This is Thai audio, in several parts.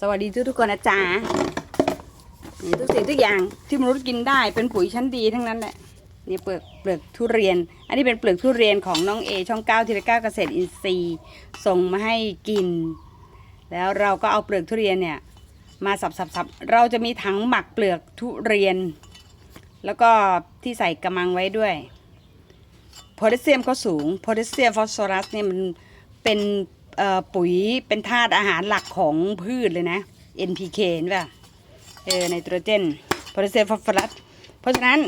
สวัสดีทุกทุกคนนะจ๊ะนี่ทุกสิ่งทุกอย่างที่มนุษย์กินได้เป็นปุ๋ยชั้นดีทั้งนั้นแหละนี่เปลือกเปลือกทุเรียน อันนี้เป็นเปลือกทุเรียนของน้องเอช่องเก้าทีละเก้าเกษตรอินทรีย์ส่งมาให้กิน แล้วเราก็เอาเปลือกทุเรียนเนี่ยมาสับสับสับเราจะมีถังหมักเปลือกทุเรียน แล้วก็ที่ใส่กระมังไว้ด้วยโพแทสเซียมเขาสูงโพแทสเซียมฟอสฟอรัสเนี่ยมันเป็น ปุ๋ยเป็นธาตุอาหารหลักของพืชเลยนะ NPK เห็นป่ะเออไนโตรเจนโพแทสเซียมฟอสฟอรัสเพราะฉะนั้น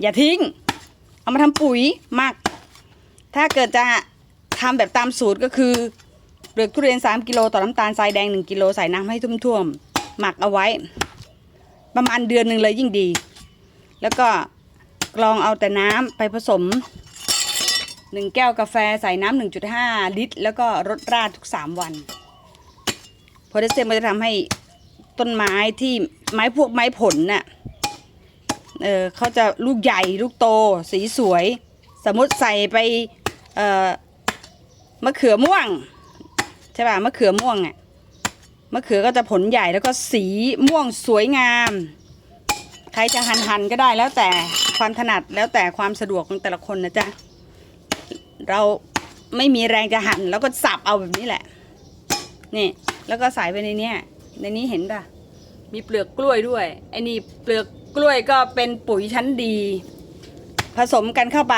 อย่าทิ้ง เอามาทำปุ๋ยหมักถ้าเกิดจะทำแบบตามสูตรก็คือเปลือกทุเรียน 3 กิโลต่อน้ำตาลทรายแดง 1 กิโลใส่น้ำให้ท่วมๆหมักเอาไว้ ประมาณเดือนหนึ่งเลยยิ่งดี แล้วก็กรองเอาแต่น้ำไปผสม 1 แก้วกาแฟใส่น้ำ1.5 ลิตร แล้วก็รดราดทุก 3 วันโพแทสเซียมมันจะทำให้ต้นไม้ที่ไม้พวกไม้ผลน่ะเออเขาจะลูกใหญ่ลูกโตสีสวย สมมติใส่ไปเอ่อมะเขือม่วงใช่ป่ะมะเขือม่วงอะมะเขือก็จะผลใหญ่แล้วก็สีม่วงสวยงาม ใครจะหันหันก็ได้แล้วแต่ความถนัดแล้วแต่ความสะดวกของแต่ละคนนะจ๊ะ เราไม่มีแรงจะหั่นแล้วก็สับเอาแบบนี้แหละ นี่ แล้วก็ใส่ไปในเนี้ยในนี้เห็นป่ะ มีเปลือกกล้วยด้วยไอ้นี่เปลือกกล้วยก็เป็นปุ๋ยชั้นดี ผสมกันเข้าไป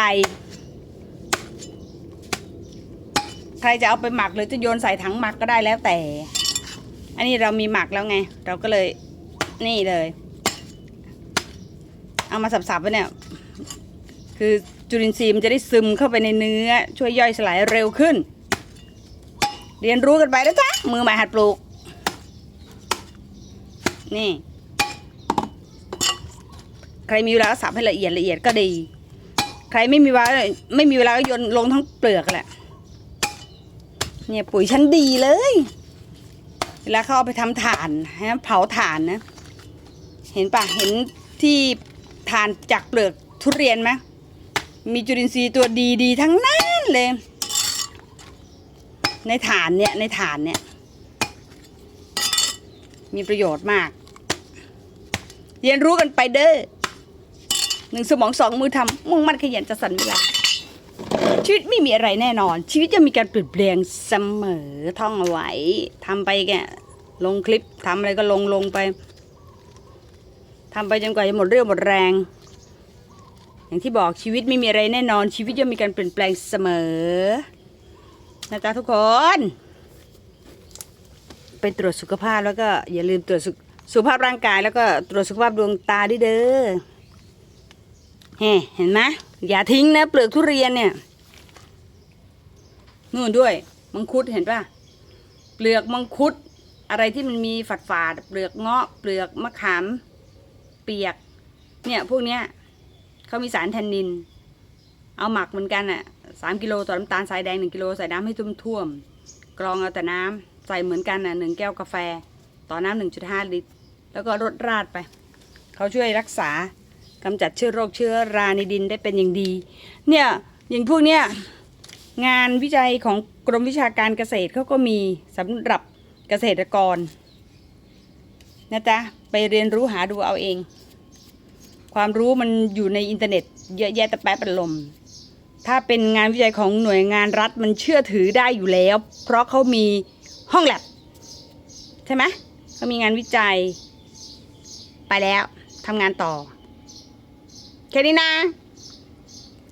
ใครจะเอาไปหมักหรือจะโยนใส่ถังหมักก็ได้แล้วแต่ อันนี้เรามีหมักแล้วไง เราก็เลยนี่เลย เอามาสับๆไว้เนี่ย คือ จุลินทรีย์มันจะได้ซึมเข้าไปในเนื้อ ช่วยย่อยสลายเร็วขึ้น เรียนรู้กันไปนะจ๊ะมือใหม่หัดปลูก นี่ ใครมีเวลาสับให้ละเอียดละเอียดก็ดี ใครไม่มีเวลาไม่มีเวลาก็โยนลงทั้งเปลือกแหละ เนี่ยปุ๋ยชั้นดีเลย เวลาเขาเอาไปทำถ่านให้เผาถ่านนะ เห็นปะเห็นที่ถ่านจากเปลือกทุเรียนไหม มีจุลินทรีย์ตัวดีดีๆทั้งนั้นเลย ในฐานเนี่ยในฐานเนี่ย มีประโยชน์มาก เรียนรู้กันไปเด้อหนึ่งสมองสองมือทำมุ่งมั่นขยันจะสันเวลาชีวิตไม่มีอะไรแน่นอน ชีวิตจะมีการเปลี่ยนแปลงเสมอท่องเอาไว้ทำไปแกลงคลิปทำอะไรก็ลงลงไปทำไปจนกว่าจะหมดเรี่ยวหมดแรง อย่างที่บอกชีวิตไม่มีอะไรแน่นอนชีวิตย่อมมีการเปลี่ยนแปลงเสมอนะจ๊ะทุกคน ไปตรวจสุขภาพแล้วก็อย่าลืมตรวจสุขสุขภาพร่างกายแล้วก็ตรวจสุขภาพดวงตาด้วยเด้อเฮ้เห็นไหมอย่าทิ้งนะเปลือกทุเรียนเนี่ยนู่นด้วยมังคุดเห็นป่ะเปลือกมังคุด อะไรที่มันมีฝาดฝาดเปลือกเงาะ เปลือกมะขาม เปียก เนี่ยพวกเนี้ย เขามีสารแทนนิน เอาหมักเหมือนกันอะสามกิโลต่อน้ำตาลทรายแดงหนึ่งกิโลใส่น้ำให้ท่วมๆกรองเอาแต่น้ำใส่เหมือนกันอะหนึ่งแก้วกาแฟ ต่อน้ำหนึ่งจุดห้าลิตร แล้วก็รดราดไป เขาช่วยรักษากำจัดเชื้อโรคเชื้อราในดินได้เป็นอย่างดี เนี่ยอย่างพวกเนี้ยงานวิจัยของกรมวิชาการเกษตรเขาก็มีสำหรับเกษตรกรนะจ๊ะไปเรียนรู้หาดูเอาเอง ความรู้มันอยู่ในอินเทอร์เน็ต เยอะแยะแต่แป๊บเป็นลม ถ้าเป็นงานวิจัยของหน่วยงานรัฐมันเชื่อถือได้อยู่แล้ว เพราะเขามีห้องแลบใช่ไหมเขามีงานวิจัย ไปแล้วทำงานต่อ แค่นี้นะ